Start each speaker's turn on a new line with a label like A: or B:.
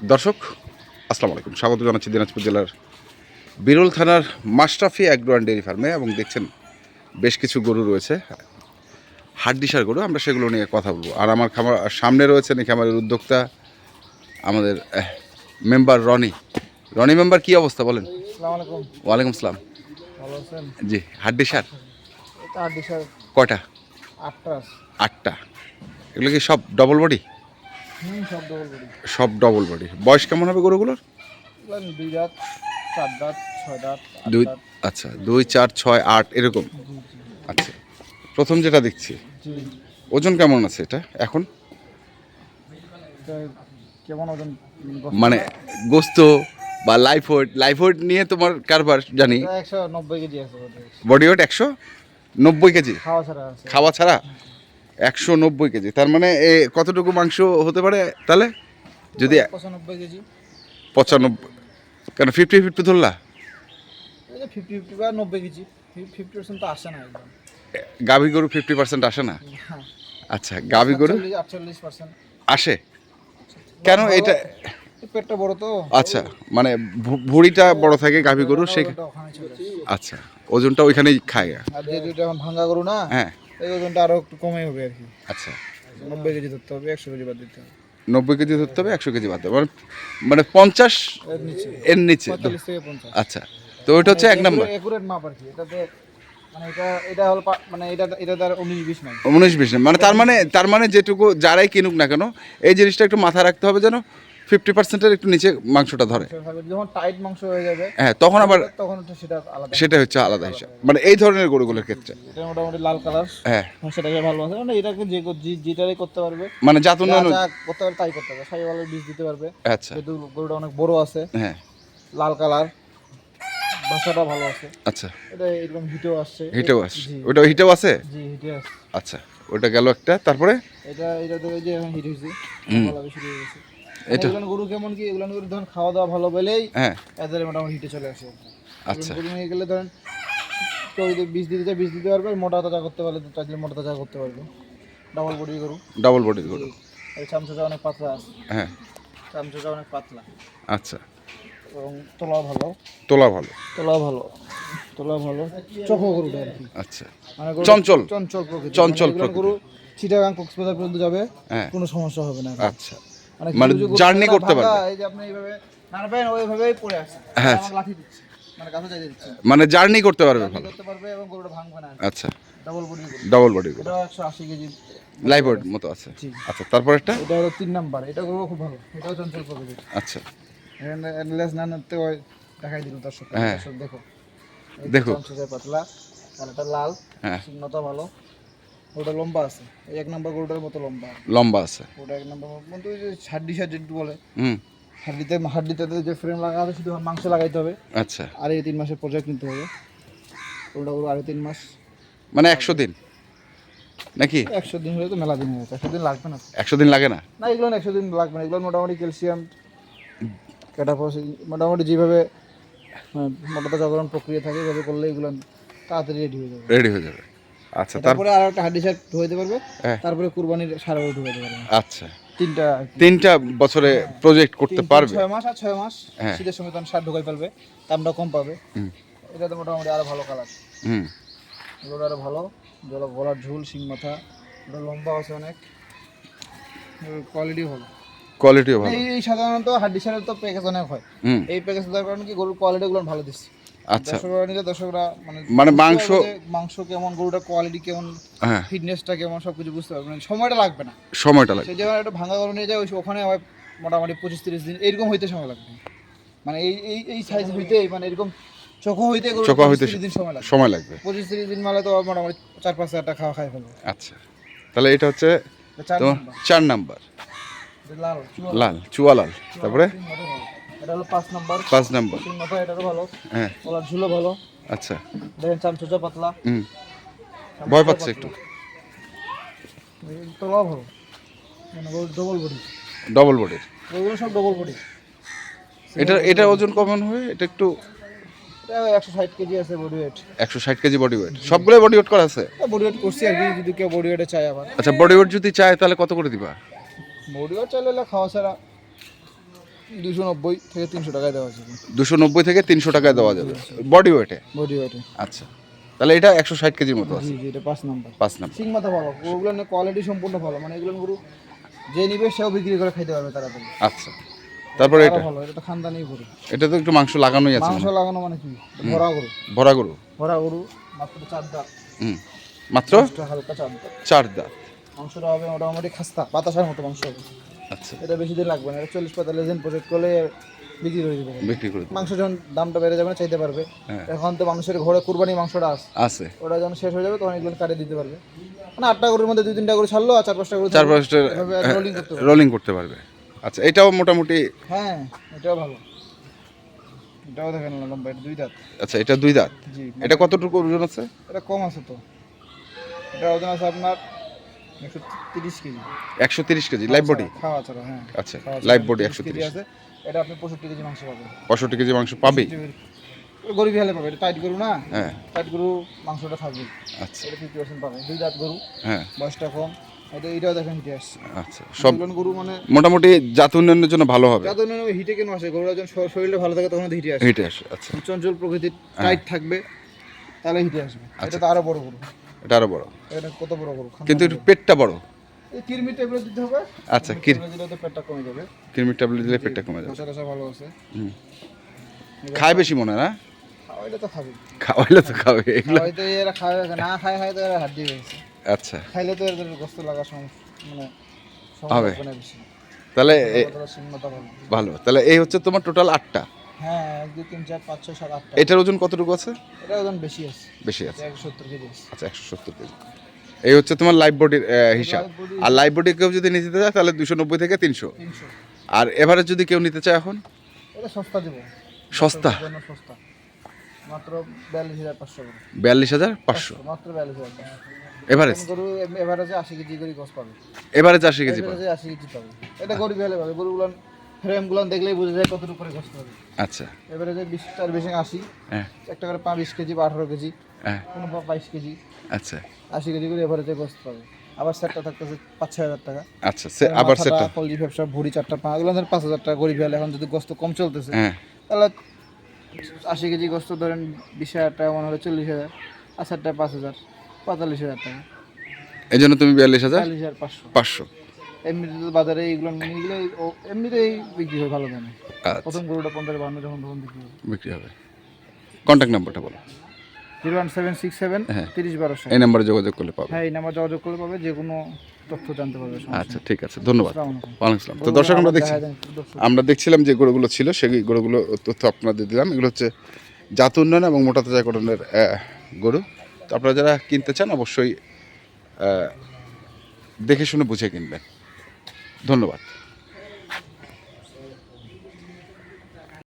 A: দর্শক আসসালামু আলাইকুম। স্বাগত জানাচ্ছি দিনাজপুর জেলার বিরল থানার মাশরাফি অ্যাগ্রো অ্যান্ড ডেয়ারি ফার্মে এবং দেখছেন বেশ কিছু গরু রয়েছে। হাড্ডিসার গরু আমরা সেগুলো নিয়ে কথা বলব। আর আমার খামার সামনে রয়েছেন এই খামারের উদ্যোক্তা আমাদের মেম্বার রনি। রনি মেম্বার কি অবস্থা বলেন? ওয়ালাইকুম আসসালাম। জি হাড্ডিসার? কয়টা?
B: আটটা
A: আটটা। এগুলো কি সব ডবল বডি
B: সব ডবল বডি
A: বয়স কেমন হবে গরুগুলোর?
B: দুই দাঁত চার দাঁত ছয় দাঁত
A: দুই আচ্ছা দুই চার ছয় আট এরকম? আচ্ছা প্রথম যেটা দেখছি ওজন কেমন আছে এটা এখন?
B: কেমন ওজন?
A: মানে গোস্ত বা লাইফ ওয়েট লাইফ ওয়েট নিয়ে তোমার কারবার জানি।
B: একশো নব্বই কেজি আছে
A: বডি ওয়েট একশো নব্বই কেজি?
B: খাওয়া ছাড়া
A: খাওয়া ছাড়া? একশো নব্বই কেজি। তার মানে এ কতটুকু মাংস হতে পারে তাহলে? যদি
B: পঁচানব্বই কেজি।
A: পঁচানব্বই। কেন ফিফটি ফিফটি ধরলা?
B: ফিফটি ফিফটি বা নব্বই কেজি। ফিফটি পার্সেন্ট তো আসে না একদম।
A: গাভী গরু ফিফটি পার্সেন্ট আসে না?
B: হ্যাঁ।
A: আচ্ছা গাভী গরু?
B: আটচল্লিশ পার্সেন্ট
A: আসে। কেন এটা
B: পেটটা বড় তো।
A: আচ্ছা মানে ভুঁড়িটা বড় থাকে গাভী
B: ওজনটা ওখানে
A: আচ্ছা ওজনটা ওইখানেই খায়।
B: আর যে এখন ভাঙ্গা গরু না
A: হ্যাঁ।
B: এই ওজনটা আরও একটু কমে হবে আর কি।
A: আচ্ছা।
B: নব্বই কেজি ধরতে হবে একশো কেজি বাদ দিতে হবে।
A: নব্বই কেজি ধরতে হবে একশো কেজি বাদ দেবে মানে মানে পঞ্চাশ
B: এর নিচে।
A: আচ্ছা। তো ওইটা হচ্ছে এক নম্বর।
B: মাপ আর কি। এটাতে মানে এটা এটা হলো মানে এটা এটা তার উনিশ বিশ।
A: মানে তার মানে তার মানে যেটুকু যারাই কিনুক না কেন এই জিনিসটা একটু মাথায় রাখতে হবে যেন ফিফটি পার্সেন্টের একটু নিচে মাংসটা ধরে।
B: যখন টাইট মাংস হয়ে যাবে
A: হ্যাঁ তখন আবার
B: তখন সেটা আলাদা।
A: সেটা হচ্ছে আলাদা হিসাব। মানে এই ধরনের গরুগুলোর ক্ষেত্রে।
B: এটা মোটামুটি লাল কালার
A: হ্যাঁ।
B: সেটাকে ভালো আছে। মানে এটাকে যে যেটারই করতে পারবে
A: মানে জাত উন্নয়ন
B: করতে পারবে তাই করতে পারবে। সাই ভালো বীজ দিতে পারবে।
A: আচ্ছা।
B: যেহেতু গরুটা অনেক বড় আছে
A: হ্যাঁ।
B: লাল কালার ভাষাটা ভালো আছে।
A: আচ্ছা।
B: এটা এরকম হিটেও আসছে।
A: হিটেও আছে
B: জি।
A: ওটা হিটেও আছে?
B: জি হিটে আসছে।
A: আচ্ছা ওটা গেল একটা। তারপরে?
B: এটা এটা তো যে হিট হয়েছে। বলা বেশি হয়ে গেছে।
A: এটা-
B: গরু কেমন কি? এগুলো গরু ধরুন খাওয়া দাওয়া ভালো বলেই
A: হ্যাঁ।
B: এদের মোটামুটি হিটে চলে আসে।
A: আচ্ছা।
B: গরু নিয়ে গেলে ধরেন কেউ যদি বীজ দিতে চায় বীজ দিতে পারবে মোটা তাজা করতে পারলে চাইলে মোটা তাজা করতে পারবে। ডাবল বডি গরু।
A: ডাবল বডির গরু।
B: চামচাটা অনেক পাতলা। আছে
A: হ্যাঁ।
B: চামচাটা অনেক পাতলা।
A: আচ্ছা।
B: এবং তোলাও ভালো।
A: তোলা ভালো।
B: তোলাও ভালো। তোলা ভালো। গরুটা আর কি
A: আচ্ছা।
B: মানে
A: চঞ্চল।
B: চঞ্চল প্রকৃতি
A: চঞ্চল প্রকৃতি।
B: গরু চিটাগাং কক্সবাজার পর্যন্ত যাবে
A: হ্যাঁ।
B: কোনো সমস্যা হবে না।
A: আচ্ছা।
B: মানে
A: মানে
B: কিছু কিছু গরু
A: journey
B: না
A: করতে পারবে।
B: এই যে আপনি এইভাবে নাড়বেন ওইভাবেই পড়ে আছে
A: হ্যাঁ।
B: লাঠি দিচ্ছে মানে কাছে যাইতে দিচ্ছে।
A: মানে জার্নি করতে পারবে ভালো।
B: করতে পারবে এবং গরুটা ভাঙবে না
A: আচ্ছা।
B: ডাবল বডি
A: ডাবল বডি
B: এটা একশো আশি কেজি।
A: লাইভ মতো আছে। আচ্ছা তারপর একটা?
B: এটা হলো তিন নাম্বার। এটা গরু খুব ভালো। এটাও চঞ্চল প্রকৃতির।
A: আচ্ছা।
B: লেস না নাতে ওই দেখাই দিল দর্শক
A: হ্যাঁ।
B: দর্শক দেখো।
A: দেখো।
B: পাতলা আর এটা লাল
A: হ্যাঁ।
B: ভালো। ওটা লম্বা আছে। এক নম্বর গরুটার মতো লম্বা।
A: লম্বা আছে।
B: ওটা এক নম্বর কিন্তু ওই যে হাড্ডি সার যেটু বলে।
A: হুম।
B: হাড্ডিতে হাড্ডিতে যে ফ্রেম লাগা আছে শুধু মাংস লাগাইতে হবে।
A: আচ্ছা।
B: আর এই তিন মাসের প্রজেক্ট নিতে হবে। ওটা গরু আরও তিন মাস।
A: মানে একশো দিন? নাকি?
B: একশো দিন হলে তো মেলা দিন হয়ে একশো দিন লাগবে না।
A: একশো দিন লাগে না?
B: না এগুলো একশো দিন লাগবে না। এগুলো মোটামুটি ক্যালসিয়াম ক্যাটাফস মোটামুটি যেভাবে মানে জাগরণ প্রক্রিয়া থাকে এভাবে করলে এগুলো তাড়াতাড়ি রেডি হয়ে যাবে।
A: রেডি হয়ে যাবে। আচ্ছা
B: তারপরে আর একটা হাড্ডি সার ঢুকাইতে পারবে।
A: হ্যাঁ।
B: তারপরে কুরবানির সারা ঢুকাইতে পারবে।
A: আচ্ছা।
B: তিনটা
A: তিনটা বছরে প্রজেক্ট করতে পারবে?
B: ছয় মাস আর ছয় মাস
A: হ্যাঁ।
B: শীতের সময় তখন সার ঢুকাই ফেলবে দামটা কম পাবে। এটা তো মোটামুটি আরও ভালো কালার
A: হুম।
B: এগুলো আরও ভালো। গলার ঝুল শিং মাথা এটা লম্বা আছে অনেক। কোয়ালিটি ভালো।
A: কোয়ালিটিও ভালো।
B: এই সাধারণত হাড্ডি সারের তো প্যাকেজ অনেক হয়। এই প্যাকেজ দেওয়ার কারণে কি? গরুর কোয়ালিটি গুলো ভালো দিচ্ছে।
A: আচ্ছা।
B: দর্শকরা নিলে দর্শকরা মানে
A: মানে মাংস-
B: মাংস কেমন গরুটার কোয়ালিটি কেমন
A: হ্যাঁ।
B: ফিটনেসটা কেমন সবকিছু বুঝতে পারবে। মানে সময়টা লাগবে না।
A: সময়টা লাগে
B: সেই একটা ভাঙা গরু নিয়ে যায় ওই ওখানে আবার মোটামুটি পঁচিশ তিরিশ দিন এরকম হইতে সময় লাগবে। মানে এই এই এই সাইজ হইতে মানে এরকম চোখো হইতে
A: চোখা
B: 25
A: হইতে
B: 30 দিন সময় লাগবে।
A: সময় লাগবে।
B: পঁচিশ তিরিশ দিন মানে তো মোটামুটি চার পাঁচ হাজার টাকা খাওয়া খাই ফেলবে।
A: আচ্ছা। তাহলে এটা হচ্ছে
B: চার
A: তোমার
B: নাম্বার।
A: চার নাম্বার।
B: লাল চুয়া।
A: লাল তারপরে।
B: এটা হলো পাঁচ নাম্বার।
A: পাঁচ নাম্বার।
B: সিং মাথা এটারও ভালো।
A: হ্যাঁ।
B: গলার ঝুলো ভালো।
A: আচ্ছা।
B: দেখেন চামচোচা পাতলা।
A: হুম। ভয় পাচ্ছে একটু।
B: ভালো। ডবল বডি
A: ডবল
B: ওইগুলো সব ডবল বডি
A: এটা এটা ওজন কমন হয়ে? এটা একটু
B: একশো ষাট কেজি আছে বডি ওয়েট
A: একশো ষাট কেজি বডি ওয়েট সবগুলোই বডি ওয়েট করা আছে?
B: বডি ওয়েট করছি আর কি যদি কেউ বডি ওয়েটে চায় আবার।
A: আচ্ছা বডি ওয়েট যদি চায় তাহলে কত করে দিবা?
B: বডি ওয়েট চাইলে খাওয়া ছাড়া দুশো নব্বই থেকে তিনশো টাকায় দেওয়া আছে
A: দুশো নব্বই থেকে তিনশো টাকায় দেওয়া যাবে। বডি ওয়েটে
B: বডি ওয়েটে
A: আচ্ছা। তাহলে এটা একশো ষাট কেজির মতো আছে।
B: এটা পাঁচ নাম্বার।
A: পাঁচ নাম্বার।
B: সিং মাথা ভালো। ওগুলো কোয়ালিটি সম্পূর্ণ ভালো। মানে এগুলো গরু যে নিবে সেও বিক্রি করে খাইতে পারবে তাড়াতাড়ি।
A: আচ্ছা। তারপরে এটা?
B: ভালো এটা তো খানদানি গরু।
A: এটা তো একটু মাংস লাগানোই আছে
B: মাংস লাগানো মানে কি? ভরা গরু।
A: ভরা গরু?
B: ভরা গরু মাত্র চার দাঁত।
A: হুম। মাত্র?
B: হালকা চার দাঁত।
A: চার দাঁত।
B: মাংসটা হবে মোটামুটি খাস্তা বাতাসার মতো মাংস হবে।
A: আচ্ছা।
B: এটা বেশি দিন লাগবে না এটা চল্লিশ পঁয়তাল্লিশ দিন প্রজেক্ট করলে বিক্রি করে পারবে।
A: বিক্রি করে
B: মাংস যখন দামটা বেড়ে যাবে না চাইতে পারবে।
A: হ্যাঁ।
B: এখন তো মানুষের ঘরে কুরবানি মাংসটা আছে
A: আছে।
B: ওটা যখন শেষ হয়ে যাবে তখন এগুলো কাটে দিতে পারবে। মানে আটটা গরুর মধ্যে দুই তিনটা গরু ছাড়লো আর চার পাঁচটা গরু
A: চার পাঁচটা
B: রোলিং করতে পারবে।
A: রোলিং করতে পারবে। আচ্ছা এটাও মোটামুটি
B: হ্যাঁ এটাও ভালো। এটাও দেখেন লম্বা এটা দুই দাঁত।
A: আচ্ছা এটা দুই দাঁত?
B: জি।
A: এটা কতটুকু ওজন আছে?
B: এটা কম আছে তো। এটা ওজন আছে আপনার একশো তিরিশ কেজি।
A: একশো তিরিশ কেজি লাইভ বডি
B: খাওয়া ছাড়া হ্যাঁ।
A: আচ্ছা লাইভ বডি
B: 30
A: একশো
B: কেজি আছে। এটা আপনি পঁয়ষট্টি কেজি মাংস পাবেন।
A: পঁয়ষট্টি কেজি মাংস পাবেই
B: গরু বিহালে পাবে এটা টাইট গরু না?
A: হ্যাঁ।
B: টাইট গরু মাংসটা থাকবে।
A: আচ্ছা।
B: এটা ফিফটি পার্সেন্ট পাবে। দুই দাঁত গরু
A: হ্যাঁ।
B: বয়সটা কম। এটা এটাও দেখেন হিটে আসছে
A: আচ্ছা সব
B: গরু মানে
A: মোটামুটি জাত উন্নয়নের জন্য ভালো হবে।
B: যাদের জন্য হিটে কেন আসে? গরুরা যখন শরীর- শরীরটা ভালো থাকে তখন হিটে আসে।
A: হেঁটে আসে আচ্ছা।
B: চঞ্চল প্রকৃতির টাইট থাকবে তাহলে হিটে আসবে।
A: আচ্ছা।
B: এটা তো আরও বড় গরু।
A: এটা আরও বড়।
B: এটা কত বড় গরু
A: কিন্তু একটু পেটটা বড়।
B: এই কিরমি ট্যাবলেট দিতে হবে।
A: আচ্ছা কির
B: ট্যাবলেট দিলে তো পেটটা কমে যাবে।
A: কিরমির ট্যাবলেট দিলে পেটটা কমে যাবে।
B: দশা ভালো আছে।
A: হুম। খায় বেশি মনে হয় না?
B: খাওয়াইলে তো খাবে।
A: খাওয়াইলে তো খাবে এগুলো
B: খাওয়াইতে এরা খাবে না খায় খায় তো এরা হাড্ডি হয়েছে
A: আচ্ছা।
B: খাইলে তো এদের গোস্ত লাগা সমস্যা মানে
A: হবে। তাহলে
B: ভালো
A: তাহলে এই হচ্ছে তোমার টোটাল আটটা।
B: হ্যাঁ এক দুই তিন চার পাঁচ ছয় সাত আটটা।
A: এটার ওজন কতটুকু আছে?
B: এটা ওজন বেশি আছে।
A: বেশি আছে।
B: একশো সত্তর কেজি
A: আচ্ছা একশো সত্তর কেজি। এই হচ্ছে তোমার লাইভ বডির হিসাব। আর লাইভ বডি কেউ যদি নিতে চায় তাহলে দুশো নব্বই থেকে তিনশো। আর এভারেজ যদি কেউ নিতে চায় এখন?
B: এটা সস্তা দেবো।
A: সস্তা?
B: সস্তা। মাত্র বিয়াল্লিশ হাজার পাঁচশো
A: বিয়াল্লিশ হাজার পাঁচশো।
B: মাত্র বিয়াল্লিশ হাজার
A: এভারেজ
B: গরু এভারেজে আশি কেজি করে গোস পাবে।
A: এভারেজ আশি কেজি পাবে।
B: আশি কেজি পাবে। এটা গরিব হলে পাবে। গরুগুলো ফ্রেমগুলো দেখলেই বোঝা যায় কতটুকু করে গোস পাবে
A: আচ্ছা।
B: এভারেজে বিশ চার বিশ আশি
A: হ্যাঁ।
B: একটা করে পা বিশ কেজি বা আঠারো কেজি
A: হ্যাঁ।
B: কোনো বাইশ কেজি
A: আচ্ছা।
B: আশি কেজি করে এভারেজে গোস্ত পাবে আবার সেটটা থাকতেছে পাঁচ ছয় হাজার টাকা।
A: আচ্ছা আবার
B: মাথাটা,
A: সেটা
B: ব্যবসা ভুড়ি চারটা পা এগুলো ধরেন পাঁচ হাজার টাকা গরিব হলে এখন যদি গোস্ত কম চলতেছে
A: হ্যাঁ।
B: তাহলে আশি কেজি গোস্ত ধরেন বিশ হাজার টাকা মনে হলে চল্লিশ হাজার আর চারটায় পাঁচ হাজার পঁয়তাল্লিশ হাজার টাকা।
A: এই জন্য তুমি বিয়াল্লিশ হাজার
B: পাঁচশো।
A: পাঁচশো।
B: এমনিতে বাজারে এইগুলো মিনিগুলো এমনিতেই বিক্রি হয় ভালো দামে।
A: আচ্ছা।
B: প্রথম গরুটা পঞ্চাশ বান্ন যখন তখন বিক্রি হয়।
A: বিক্রি হবে। কন্ট্যাক্ট নাম্বারটা বলো।
B: Zero one seven six seven
A: হ্যাঁ।
B: তিরিশ বারোশো
A: এই নাম্বারে যোগাযোগ করলে পাবে।
B: হ্যাঁ এই নাম্বার যোগাযোগ করলে পাবে যে কোনো তথ্য জানতে পারবে
A: আচ্ছা ঠিক আছে ধন্যবাদ। ওয়ালাইকুম আসসালাম। তো দর্শক আমরা দেখছি। আমরা দেখছিলাম যে গরুগুলো ছিল সেই গরুগুলো তথ্য আপনাদের দিলাম। এগুলো হচ্ছে জাত উন্নয়ন এবং মোটা তাজাকরণের গরু। তো আপনারা যারা কিনতে চান অবশ্যই দেখে শুনে বুঝে কিনবেন। ধন্যবাদ।